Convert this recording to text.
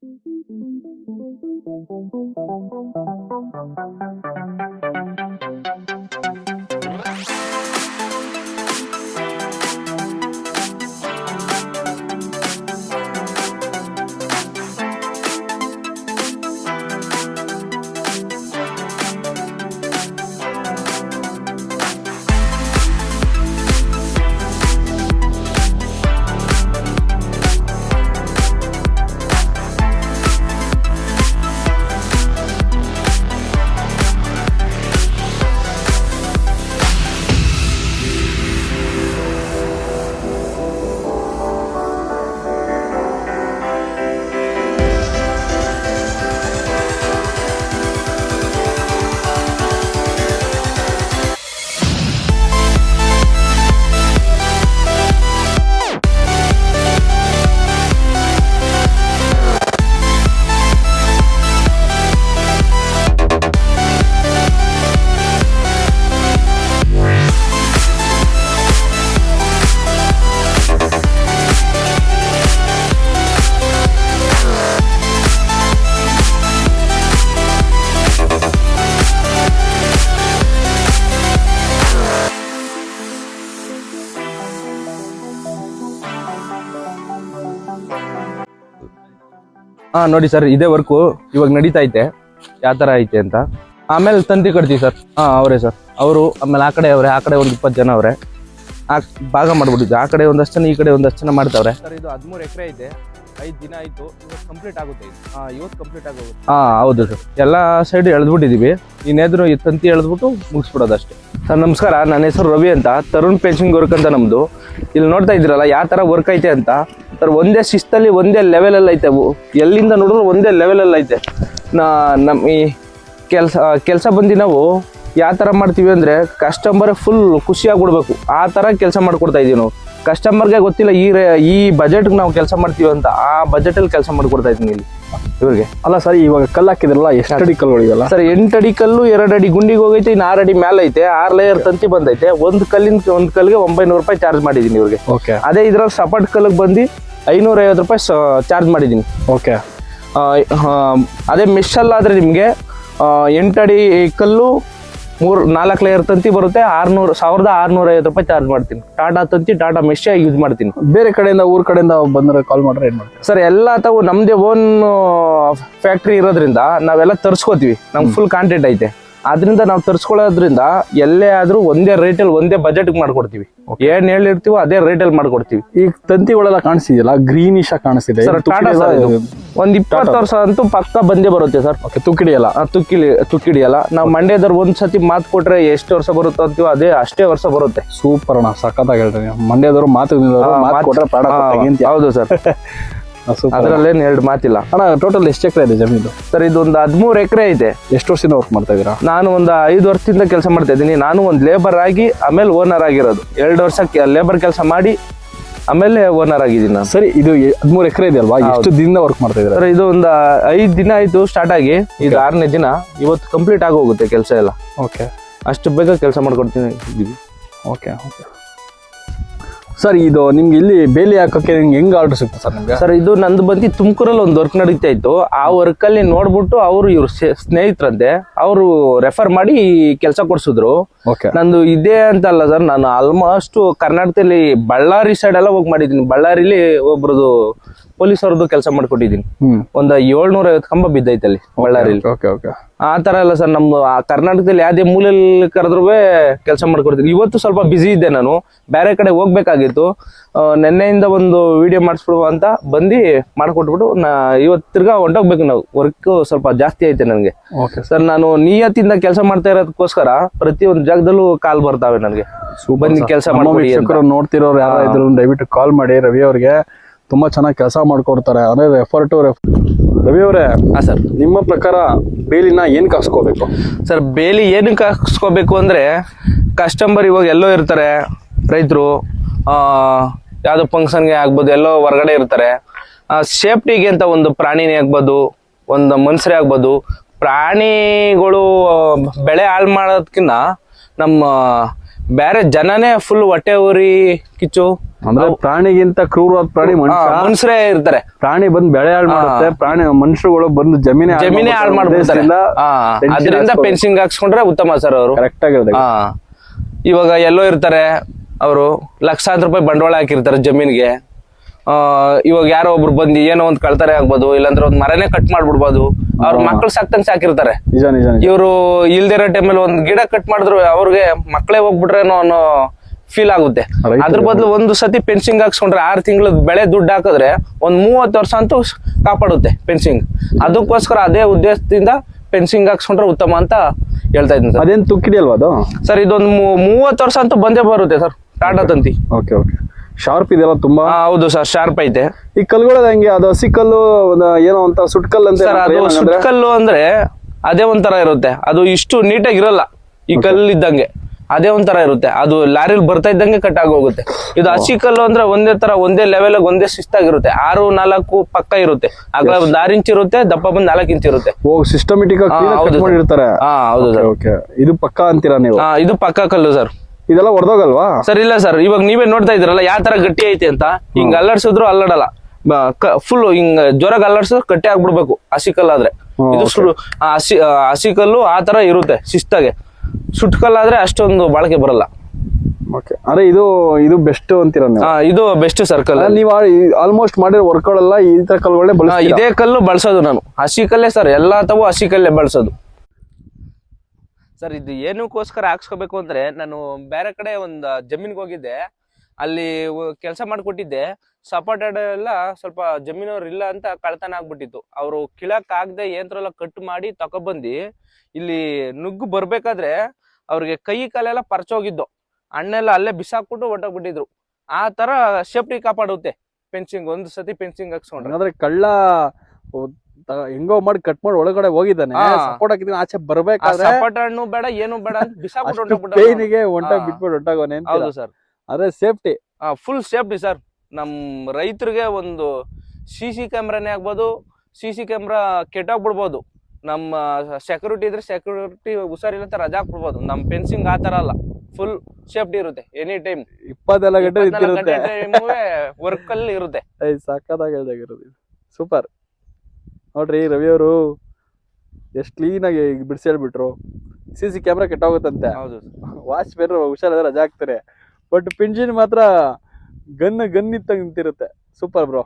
Thank you. ಹಾ ನೋಡಿ sir ಇದೇ ವರ್ಕು ಇವಾಗ ನಡೀತಾ ಐತೆ. ಯಾವ ತರ ಐತೆ ಅಂತ. ಆಮೇಲೆ ತಂತಿ ಕಟ್ತೀವಿ ಸರ್. ಹಾ ಅವರೇ ಸರ್. ಅವರು ಆಮೇಲೆ ಆ ಕಡೆ ಅವ್ರೆ ಆ ಕಡೆ ಒಂದು ಇಪ್ಪತ್ತು ಜನ ಅವ್ರೆ. ಆ ಭಾಗ ಮಾಡ್ಬಿಟ್ಟಿದ್ದು. ಆ ಕಡೆ ಒಂದಷ್ಟು ಜನ ಈ ಕಡೆ ಒಂದಷ್ಟು ಜನ ಮಾಡ್ತಾವ್ರೆ. ಸರ್ ಇದು ಹದಿಮೂರು ಎಕರೆ ಐತೆ. ಐದು ದಿನ ಆಯ್ತು. ಇವತ್ತು ಕಂಪ್ಲೀಟ್ ಆಗುತ್ತೆ ಹಾ ಇವತ್ತು ಕಂಪ್ಲೀಟ್ ಆಗೋಗುತ್ತೆ. ಹಾ ಹೌದು ಸರ್. ಎಲ್ಲ ಸೈಡ್ ಎಳೆದ್ಬಿಟ್ಟಿದ್ದೀವಿ ಇನ್ನೇದ್ರು ಈ ತಂತಿ ಎಳೆದ್ಬಿಟ್ಟು ಮುಗಿಸ್ಬಿಡೋದು ಅಷ್ಟೇ ಸರ್ ನಮಸ್ಕಾರ. ನನ್ನ ಹೆಸರು ರವಿ ಅಂತ. ತರುಣ್ ಪೆನ್ಷನ್ ವರ್ಕ್ ಅಂತ ನಮ್ದು. ಇಲ್ಲಿ ನೋಡ್ತಾ ಇದ್ದೀರಲ್ಲ ಯಾವ ತರ ವರ್ಕ್ ಐತೆ ಅಂತ. ಸರ್, ಒಂದೇ ಶಿಸ್ತಲ್ಲಿ ಒಂದೇ ಲೆವೆಲಲ್ಲಿ ಐತೆ ಅವು. ಎಲ್ಲಿಂದ ನೋಡಿದ್ರು ಒಂದೇ ಲೆವೆಲಲ್ಲಿ ಐತೆ ನಾ ನಮ್ಮ ಈ ಕೆಲಸ ಕೆಲಸ ಬಂದು ನಾವು ಯಾವ ಥರ ಮಾಡ್ತೀವಿ ಅಂದರೆ ಕಸ್ಟಮರ್ ಫುಲ್ ಖುಷಿಯಾಗಿ ಬಿಡಬೇಕು ಆ ಥರ ಕೆಲಸ ಮಾಡಿಕೊಡ್ತಾ ಇದ್ದೀವಿ ನಾವು. ಕಸ್ಟಮರ್ಗೆ ಗೊತ್ತಿಲ್ಲ ಈ ರೇ ಈ ಬಜೆಟ್ಗೆ ನಾವು ಕೆಲಸ ಮಾಡ್ತೀವಿ ಅಂತ ಆ ಬಜೆಟಲ್ಲಿ ಕೆಲಸ ಮಾಡಿಕೊಡ್ತಾ ಇದ್ದೀನಿ ಇಲ್ಲಿ. ಇವ್ರಿಗೆ. ಅಲ್ಲ ಸರಿ ಇವಾಗ ಕಲ್ಲು ಹಾಕಿದ್ರಲ್ಲ ಎಷ್ಟು ಅಡಿ ಕಲ್ಲುಗಳಿಗೆಲ್ಲ ಸರ್ ಎಂಟು ಅಡಿ ಕಲ್ಲು ಎರಡು ಅಡಿ ಗುಂಡಿಗೆ ಹೋಗೈತೆ ಇನ್ನು ಆರು ಅಡಿ ಮೇಲೆ ಐತೆ ಆರು ಲೇಯರ್ ತಂತಿ ಬಂದೈತೆ. ಒಂದು ಕಲ್ಲಿನ ಒಂದು ಕಲ್ಲಿಗೆ ಒಂಬೈನೂರು ರೂಪಾಯಿ ಚಾರ್ಜ್ ಮಾಡಿದ್ದೀನಿ ಇವ್ರಿಗೆ. ಓಕೆ ಅದೇ ಇದ್ರಲ್ಲಿ ಸಪೋರ್ಟ್ ಕಲ್ಲಿಗೆ ಬಂದು ಐನೂರ ಐವತ್ತು ರೂಪಾಯಿ ಚಾರ್ಜ್ ಮಾಡಿದ್ದೀನಿ. ಓಕೆ ಅದೇ ಮಿಶಲ್ಲಾದರೆ ನಿಮಗೆ ಅಡಿ ಕಲ್ಲು ಮೂರು ನಾಲ್ಕು ಲೇಯರ್ ತಂತಿ ಬರುತ್ತೆ ಆರ್ನೂರು ಸಾವಿರದ ಆರ್ನೂರ ಐವತ್ತು ರೂಪಾಯಿ ಚಾರ್ಜ್ ಮಾಡ್ತೀನಿ. ಟಾಟಾ ತಂತಿ ಟಾಟಾ ಮೆಶ್ ಯೂಸ್ ಮಾಡ್ತೀನಿ. ಬೇರೆ ಕಡೆಯಿಂದ ಊರ್ ಕಡೆಯಿಂದ ಬಂದ್ರೆ ಕಾಲ್ ಮಾಡ್ರೆ ಏನ್ ಮಾಡ್ತೀನಿ ಸರ್ ಎಲ್ಲ ತಾವು ನಮ್ಮದೇ ಓನ್ ಫ್ಯಾಕ್ಟ್ರಿ ಇರೋದ್ರಿಂದ ನಾವೆಲ್ಲ ತರ್ಸ್ಕೋತೀವಿ. ನಮ್ಗೆ ಫುಲ್ ಕಾಂಟೆಂಟ್ ಐತೆ. ಅದರಿಂದ ನಾವು ತರಿಸ್ಕೊಳ್ಳೋದ್ರಿಂದ ಎಲ್ಲೇ ಆದ್ರೂ ಒಂದೇ ರೇಟಲ್ಲಿ ಒಂದೇ ಬಜೆಟ್ಗೆ ಮಾಡ್ಕೊಡ್ತೀವಿ. ಏನ್ ಹೇಳಿರ್ತೀವೋ ಅದೇ ರೇಟಲ್ಲಿ ಮಾಡ್ಕೊಡ್ತೀವಿ. ಈಗ ತಂತಿಗಳೆಲ್ಲ ಕಾಣಿಸ್ತಿದೆಯಲ್ಲ ಗ್ರೀನಿಶ್ ಆಗಿ ಕಾಣಿಸ್ತಿದೆ. ಸರ್ ಒಂದು ಇಪ್ಪತ್ತು ವರ್ಷ ಅಂತೂ ಪಕ್ಕ ಬಂದೇ ಬರುತ್ತೆ ಸರ್ ಓಕೆ ತುಕ್ಕಿಡಿಯಲ್ಲ ತುಕ್ಕಿಲಿ ತುಕ್ಕಿಡಿಯಲ್ಲ ನಾವು ಮಂಡ್ಯದವ್ರು ಒಂದ್ ಸತಿ ಮಾತು ಕೊಟ್ಟರೆ ಎಷ್ಟು ವರ್ಷ ಬರುತ್ತೆ ಅಂತೀವೋ ಅದೇ ಅಷ್ಟೇ ವರ್ಷ ಬರುತ್ತೆ. ಸೂಪರ್ ಅಣ್ಣ ಸಖತ್ತಾಗಿ ಹೇಳ್ತೀನಿ ಮಂಡ್ಯದವ್ರು ಮಾತು ಕೊಟ್ರೆ ಹೌದು. ಸರ್ ಅದ್ರಲ್ಲೇನ್ ಎರಡು ಮಾತಿಲ್ಲ. ಅಣ್ಣ ಟೋಟಲ್ ಎಷ್ಟು ಎಕರೆ ಇದೆ ಜಮೀನು? ಸರ್ ಇದೊಂದು ಹದಿಮೂರು ಎಕರೆ ಇದೆ. ಎಷ್ಟು ವರ್ಷದಿಂದ ವರ್ಕ್ ಮಾಡ್ತಾ ಇದೀರಾ ನಾನು ಒಂದು ಐದು ವರ್ಷದಿಂದ ಕೆಲಸ ಮಾಡ್ತಾ ಇದ್ದೀನಿ. ನಾನು ಒಂದು ಲೇಬರ್ ಆಗಿ ಆಮೇಲೆ ಓನರ್ ಆಗಿರೋದು. ಎರಡು ವರ್ಷ ಲೇಬರ್ ಕೆಲಸ ಮಾಡಿ ಆಮೇಲೆ ಓನರ್ ಆಗಿದ್ದೀನಿ ನಾನು. ಸರಿ ಇದು ಹದಿಮೂರು ಎಕರೆ ಇದೆ ಅಲ್ವಾ? ಎಷ್ಟು ದಿನದಿಂದ ವರ್ಕ್ ಮಾಡ್ತಾ ಇದ್ದಾರೆ? ಸರ್ ಇದು ಒಂದು ಐದು ದಿನ ಆಯ್ತು ಸ್ಟಾರ್ಟ್ ಆಗಿ. ಇದು ಆರನೇ ದಿನ. ಇವತ್ತು ಕಂಪ್ಲೀಟ್ ಆಗೋಗುತ್ತೆ ಕೆಲಸ ಎಲ್ಲ. ಓಕೆ ಅಷ್ಟು ಬೇಗ ಕೆಲಸ ಮಾಡ್ಕೊಡ್ತೀನಿ. ಓಕೆ ಓಕೆ ಸರ್ ಇದು ನಿಮ್ಗೆ ಇಲ್ಲಿ ಬೇಲಿ ಹಾಕೋಕೆ ನಿಮ್ಗೆ ಹೆಂಗ್ ಆರ್ಡರ್ ಸಿಗ್ತದೆ ಸರ್ ನಿಮ್ಗೆ? ಸರ್ ಇದು ನಂದು ಬಂದು ತುಮಕೂರಲ್ಲಿ ಒಂದು ವರ್ಕ್ ನಡೀತಾ ಇತ್ತು ಆ ವರ್ಕ್ ಅಲ್ಲಿ ನೋಡ್ಬಿಟ್ಟು ಅವರು ಇವ್ರ ಸ್ನೇಹಿತರಂತೆ ಅವರು ರೆಫರ್ ಮಾಡಿ ಕೆಲಸ ಕೊಡ್ಸಿದ್ರು. ನಂದು ಇದೇ ಅಂತ ಅಲ್ಲ ಸರ್ ನಾನು ಆಲ್ಮೋಸ್ಟ್ ಕರ್ನಾಟಕದಲ್ಲಿ ಬಳ್ಳಾರಿ ಸೈಡ್ ಎಲ್ಲ ಹೋಗಿ ಮಾಡಿದ್ದೀನಿ. ಬಳ್ಳಾರಿಲಿ ಒಬ್ರದ್ದು ಪೊಲೀಸ್ ಅವ್ರದ್ದು ಕೆಲಸ ಮಾಡ್ಕೊಟ್ಟಿದ್ದೀನಿ. ಒಂದ್ ಏಳ್ನೂರ ಐವತ್ತು ಕಂಬ ಬಿದ್ದೈತೆ ಅಲ್ಲಿ ಬಳ್ಳಾರಿಲಿ. ಆ ತರ ಎಲ್ಲ ಸರ್ ನಮ್ಮ ಆ ಕರ್ನಾಟಕದಲ್ಲಿ ಯಾವ್ದೇ ಮೂಲೆಯಲ್ಲಿ ಕರೆದ್ರೂ ಕೆಲಸ ಮಾಡ್ಕೊಡ್ತೀನಿ. ಇವತ್ತು ಸ್ವಲ್ಪ ಬಿಸಿ ಇದ್ದೆ ನಾನು. ಬೇರೆ ಕಡೆ ಹೋಗ್ಬೇಕಾಗಿತ್ತು. ನಿನ್ನೆಯಿಂದ ಒಂದು ವಿಡಿಯೋ ಮಾಡಿಸ್ಬಿಡುವ ಅಂತ ಬಂದು ಮಾಡ್ಕೊಟ್ಬಿಟ್ಟು ನಾ ಇವತ್ತು ತಿರ್ಗಾ ಹೊಂಟೋಗ್ಬೇಕು ನಾವು. ವರ್ಕ್ ಸ್ವಲ್ಪ ಜಾಸ್ತಿ ಐತೆ ನನಗೆ. ಸರ್ ನಾನು ನಿಯತ್ತಿಂದ ಕೆಲಸ ಮಾಡ್ತಾ ಇರೋದಕ್ಕೋಸ್ಕರ ಪ್ರತಿಯೊಂದು ಜಾಗದಲ್ಲೂ ಕಾಲ್ ಬರ್ತಾವೆ ನನಗೆ. ಬಂದು ಕೆಲಸ ಮಾಡಿ ಮಾಡ್ಕೊಡಿ ನೋಡ್ತಿರೋರು ಯಾರು ದಯವಿಟ್ಟು ಕಾಲ್ ಮಾಡಿ ರವಿ ಅವ್ರಿಗೆ. ತುಂಬಾ ಚೆನ್ನಾಗಿ ಕೆಲಸ ಮಾಡ್ಕೊಡ್ತಾರೆ. ಅಂದರೆ ರೆಫರ್ ಟು ರವಿ ಅವರೇ ಹಾಂ ಸರ್. ನಿಮ್ಮ ಪ್ರಕಾರ ಬೇಲಿನ ಏನ್ ಕಾಸ್ಕೋಬೇಕು? ಸರ್ ಬೇಲಿ ಏನಕ್ಕೆ ಹಾಕ್ಸ್ಕೋಬೇಕು ಅಂದ್ರೆ ಕಸ್ಟಮರ್ ಇವಾಗ ಎಲ್ಲೋ ಇರ್ತಾರೆ ರೈತರು ಯಾವುದೋ ಫಂಕ್ಷನ್ಗೆ ಆಗ್ಬೋದು ಎಲ್ಲೋ ಹೊರಗಡೆ ಇರ್ತಾರೆ. ಸೇಫ್ಟಿಗೆ ಅಂತ ಒಂದು ಪ್ರಾಣಿನೇ ಆಗ್ಬೋದು ಒಂದು ಮನುಷ್ಯರೇ ಆಗ್ಬೋದು. ಪ್ರಾಣಿಗಳು ಬೆಳೆ ಹಾಳು ಮಾಡೋದಕ್ಕಿಂತ ನಮ್ಮ ಬೇರೆ ಜನನೇ ಫುಲ್ ಹೊಟ್ಟೆ ಉರಿ ಕಿಚ್ಚು. ಅಂದ್ರೆ ಪ್ರಾಣಿಗಿಂತ ಕ್ರೂರವಾದ ಪ್ರಾಣಿ ಮನುಷ್ಯ. ಮನುಷ್ಯರೇ ಇರ್ತಾರೆ. ಪ್ರಾಣಿ ಬಂದ್ ಬೆಳೆ ಹಾಳು ಮಾಡುತ್ತೆ ಪ್ರಾಣಿ ಮನುಷ್ಯರುಗಳು ಬಂದು ಜಮೀನೇ ಜಮೀನೇ ಹಾಳು ಮಾಡ್ಬಿಡ್ತಾರೆ. ಆ, ಅದರಿಂದ ಫೆನ್ಸಿಂಗ್ ಹಾಕ್ಸ್ಕೊಂಡ್ರೆ ಉತ್ತಮ ಸರ್ ಅವರು. ಕರೆಕ್ಟ್ ಆಗಿರ್ತದೆ ಇವಾಗ ಎಲ್ಲೋ ಇರ್ತಾರೆ ಅವರು ಲಕ್ಷಾಂತರ ರೂಪಾಯಿ ಬಂಡವಾಳ ಹಾಕಿರ್ತಾರೆ ಜಮೀನ್ಗೆ. ಆ ಇವಾಗ ಯಾರೋ ಒಬ್ರು ಬಂದು ಏನೋ ಒಂದ್ ಕಳ್ತಾರೆ ಆಗ್ಬೋದು ಇಲ್ಲಾಂದ್ರೆ ಒಂದ್ ಮರನೇ ಕಟ್ ಮಾಡ್ಬಿಡ್ಬೋದು. ಅವ್ರ ಮಕ್ಳು ಸಾಕ್ತಂಗ್ ಸಾಕಿರ್ತಾರೆ. ಇವರು ಇಲ್ದಿರೋ ಟೈಮಲ್ಲಿ ಒಂದ್ ಗಿಡ ಕಟ್ ಮಾಡಿದ್ರು ಅವ್ರಿಗೆ ಮಕ್ಳೇ ಹೋಗ್ಬಿಟ್ರೇನೋ ಅನ್ನೋ ಫೀಲ್ ಆಗುತ್ತೆ. ಅದ್ರ ಬದಲು ಒಂದು ಸತಿ ಪೆನ್ಸಿಂಗ್ ಹಾಕ್ಸ್ಕೊಂಡ್ರೆ ಆರು ತಿಂಗಳ ಬೆಳೆ ದುಡ್ಡು ಹಾಕಿದ್ರೆ ಒಂದ್ ಮೂವತ್ತು ವರ್ಷ ಅಂತೂ ಕಾಪಾಡುತ್ತೆ ಪೆನ್ಸಿಂಗ್ ಅದಕ್ಕೋಸ್ಕರ ಅದೇ ಉದ್ದೇಶದಿಂದ ಪೆನ್ಸಿಂಗ್ ಹಾಕ್ಸ್ಕೊಂಡ್ರೆ ಉತ್ತಮ ಅಂತ ಹೇಳ್ತಾ ಇದ್ದೀನಿ ಸರ್. ಅದೇನ್ ತುಕ್ಕಿಡಿಯಲ್ವಾ ಅದು? ಸರ್ ಇದೊಂದು ಮೂವತ್ತು ವರ್ಷ ಅಂತೂ ಬಂದೇ ಬರುತ್ತೆ ಸರ್ ಟಾಟಾ ತಂತಿ. ಓಕೆ ಓಕೆ ಶಾರ್ಪ್ ಇದೆಯಲ್ಲ ತುಂಬಾ? ಹೌದು ಸರ್ ಶಾರ್ಪ್ ಐತೆ. ಈ ಕಲ್ಗಳದ ಹೆಂಗೆ? ಅದು ಹಸಿ ಕಲ್ಲು ಏನೋ ಅಂತ ಸುಟ್ಕಲ್ಲು ಅಂತ ಸರ್ ಅದು ಸುಟ್ಕಲ್ಲು ಅಂದ್ರೆ ಅದೇ ಒಂಥರ ಇರುತ್ತೆ. ಅದು ಇಷ್ಟು ನೀಟಾಗಿ ಇರಲ್ಲ ಈ ಕಲ್ಲು ಇದ್ದಂಗೆ ಅದೇ ಒಂಥರ ಇರುತ್ತೆ. ಅದು ಲಾರಿಲ್ ಬರ್ತಾ ಇದ್ದಂಗೆ ಕಟ್ ಆಗಿ ಹೋಗುತ್ತೆ. ಇದು ಹಸಿ ಕಲ್ಲು ಅಂದ್ರೆ ಒಂದೇ ತರ ಒಂದೇ ಲೆವೆಲ್ ಒಂದೇ ಶಿಸ್ತಾಗಿರುತ್ತೆ ಆರು ನಾಲ್ಕು ಪಕ್ಕ ಇರುತ್ತೆ. ಅಗಲ ಒಂದ್ ಆರು ಇಂಚ್ ಇರುತ್ತೆ ದಪ್ಪ ಬಂದ್ ನಾಲ್ಕು ಇಂಚ್ ಇರುತ್ತೆ. ಓ ಸಿಸ್ಟಮೆಟಿಕ್ ಹಾ, ಹೌದು cut sir. ಮಾಡಿರ್ತಾರೆ? ಹಾ ಹೌದು ಸರ್. ಓಕೆ ಇದು ಪಕ್ಕ ಅಂತೀರಾ ನೀವು? ಹಾ ಇದು ಪಕ್ಕ ಕಲ್ಲು ಸರ್. ಇದೆಲ್ಲ ಹೊಡೆದೋಗಲ್ವಾ ಸರ್ ಇಲ್ಲ ಸರ್. ಇವಾಗ ನೀವೇ ನೋಡ್ತಾ ಇದ್ರಲ್ಲ ಯಾವ ತರ ಗಟ್ಟಿ ಐತೆ ಅಂತ. ಹಿಂಗ್ ಅಲ್ಲಾಡ್ಸಿದ್ರು ಅಲ್ಲಾಡಲ್ಲ. ಫುಲ್ ಹಿಂಗ್ ಜ್ವರಗ್ ಅಲ್ಲಾಡ್ಸಿದ್ರು ಗಟ್ಟಿ ಆಗ್ಬಿಡ್ಬೇಕು ಹಸಿ ಕಲ್ಲಾದ್ರೆ ಆದ್ರೆ. ಇದು ಹಸಿ ಹಸಿ ಕಲ್ಲು ಆ ತರ ಇರುತ್ತೆ ಶಿಸ್ತಾಗೆ. ಸುಟ್ಟ ಆದ್ರೆ ಅಷ್ಟೊಂದು ಬಾಳಿಕೆ ಬರಲ್ಲ. ಓಕೆ ಅರೆ ಇದು ಇದು ಬೆಸ್ಟ್ ಅಂತೀರ ನೀವು? ಆ, ಇದು ಬೆಸ್ಟ್ ಸರ್ಕಲ್ ಅಲ್ಲ, ನೀವು ಆಲ್ಮೋಸ್ಟ್ ಮಾಡಿರೋ ವರ್ಕ್ಗಳೆಲ್ಲ ಈ ತರ ಕಲ್ಗಳೇ ಬಳಸ್ತೀರಾ? ಇದೇ ಕಲ್ಲು ಬಳಸೋದು ನಾನು. ಹಸಿ ಕಲ್ಲೇ ಸರ್ ಎಲ್ಲ ತವೂ ಹಸಿ ಕಲ್ಲೇ ಬಳಸೋದು. ಸರ್ ಇದು ಏನಕ್ಕೋಸ್ಕರ ಹಾಕ್ಸ್ಕೋಬೇಕು ಅಂದ್ರೆ ನಾನು ಬೇರೆ ಕಡೆ ಒಂದು ಜಮೀನ್ಗೆ ಹೋಗಿದ್ದೆ. ಅಲ್ಲಿ ಕೆಲಸ ಮಾಡಿಕೊಟ್ಟಿದ್ದೆ. ಸಪೋರ್ಟೆಡ್ ಎಲ್ಲ ಸ್ವಲ್ಪ ಜಮೀನವ್ರು ಇಲ್ಲ ಅಂತ ಕಳ್ತನ ಆಗ್ಬಿಟ್ಟಿತ್ತು. ಅವರು ಕಿಳಕ್ ಆಗದೆ ಯಂತ್ರ ಎಲ್ಲ ಕಟ್ ಮಾಡಿ ತಗೊಬಂದು ಇಲ್ಲಿ ನುಗ್ಗು ಬರ್ಬೇಕಾದ್ರೆ ಅವ್ರಿಗೆ ಕೈ ಕಾಲೆಲ್ಲ ಪರ್ಚೋಗಿದ್ದು. ಹಣ್ಣೆಲ್ಲ ಅಲ್ಲೇ ಬಿಸಾಕ್ಬಿಟ್ಟು ಹೊಟ್ಟೋಗ್ಬಿಟ್ಟಿದ್ರು ಆ ತರ ಸೇಫ್ಟಿ ಕಾಪಾಡುತ್ತೆ ಪೆನ್ಸಿಂಗ್ ಒಂದು ಸತಿ ಪೆನ್ಸಿಂಗ್ ಹಾಕ್ಸ್ಕೊಂಡ್ರೆ. ಅಂದ್ರೆ ಕಳ್ಳ ಹೆಂಗೋ ಮಾಡಿ ಕಟ್ ಮಾಡಿ ಒಳಗಡೆ ಹೋಗಿದ್ದಾನೆ. ಸಪೋರ್ಟ್ ಹಾಕಿದ್ರೆ ಆಚೆ ಬರ್ಬೇಕಾದ್ರೆ ಸಪಾಟ ಹಣ್ಣು ಬೇಡ ಏನು ಬೇಡ ಅಂತ ಬಿಸಾಕ್ಬಿಟ್ಟು ಅಷ್ಟು ಹೊರ್ಟೋಗ್ಬಿಟ್ಟ ಪೇನಿಗೆ ಹೊಂಟಾಗ ಹಾ. ಬಿಟ್ಬಿಟ್ಟು ಹೊಂಟಾಗೋನೆ ಹೌದು ಸರ್. ಅದೇ ಸೇಫ್ಟಿ. ಫುಲ್ ಸೇಫ್ಟಿ ಸರ್ ನಮ್ಮ ರೈತರಿಗೆ ಒಂದು ಸಿ ಸಿ ಕ್ಯಾಮ್ರಾನೇ ಆಗ್ಬೋದು ಸಿ ಸಿ ಕ್ಯಾಮ್ರಾ ಕೆಟ್ಟೋಗ್ಬಿಡ್ಬೋದು ನಮ್ಮ ಸೆಕ್ಯೂರಿಟಿ ಇದ್ರೆ ಸೆಕ್ಯೂರಿಟಿ ಹುಷಾರಿಲ್ಲ ಅಂತ ರಜಾ ಹಾಕ್ಬಿಡ್ಬೋದು. ನಮ್ಮ ಫೆನ್ಸಿಂಗ್ ಆ ಥರ ಅಲ್ಲ. ಫುಲ್ ಸೇಫ್ಟಿ ಇರುತ್ತೆ ಎನಿ ಟೈಮ್ ಇಪ್ಪತ್ತೆಲ್ಲ ಗಂಟೆ ಇರುತ್ತೆ ವರ್ಕ್ ಅಲ್ಲಿ ಇರುತ್ತೆ. ಐ ಸಕ್ಕತ್ತಾಗಿ ಹೇಳ್ದಾಗಿರೋದು ಸೂಪರ್ ನೋಡ್ರಿ ರವಿ ಅವರು ಎಷ್ಟು ಕ್ಲೀನಾಗಿ ಬಿಡಿಸಿ ಹೇಳ್ಬಿಟ್ರು. ಸಿ ಸಿ ಕ್ಯಾಮ್ರಾ ಕೆಟ್ಟೋಗುತ್ತಂತೆ ಹೌದು. ವಾಚ್ ಬೇರೆ ಹುಷಾರಾದ್ರೆ ರಜಾ ಹಾಕ್ತಾರೆ. ಬಟ್ ಪಿಂಜಿನ್ ಮಾತ್ರ ಗನ್ ಗನ್ ಇತ್ತಂಗೆ ನಿಂತಿರುತ್ತೆ. Super bro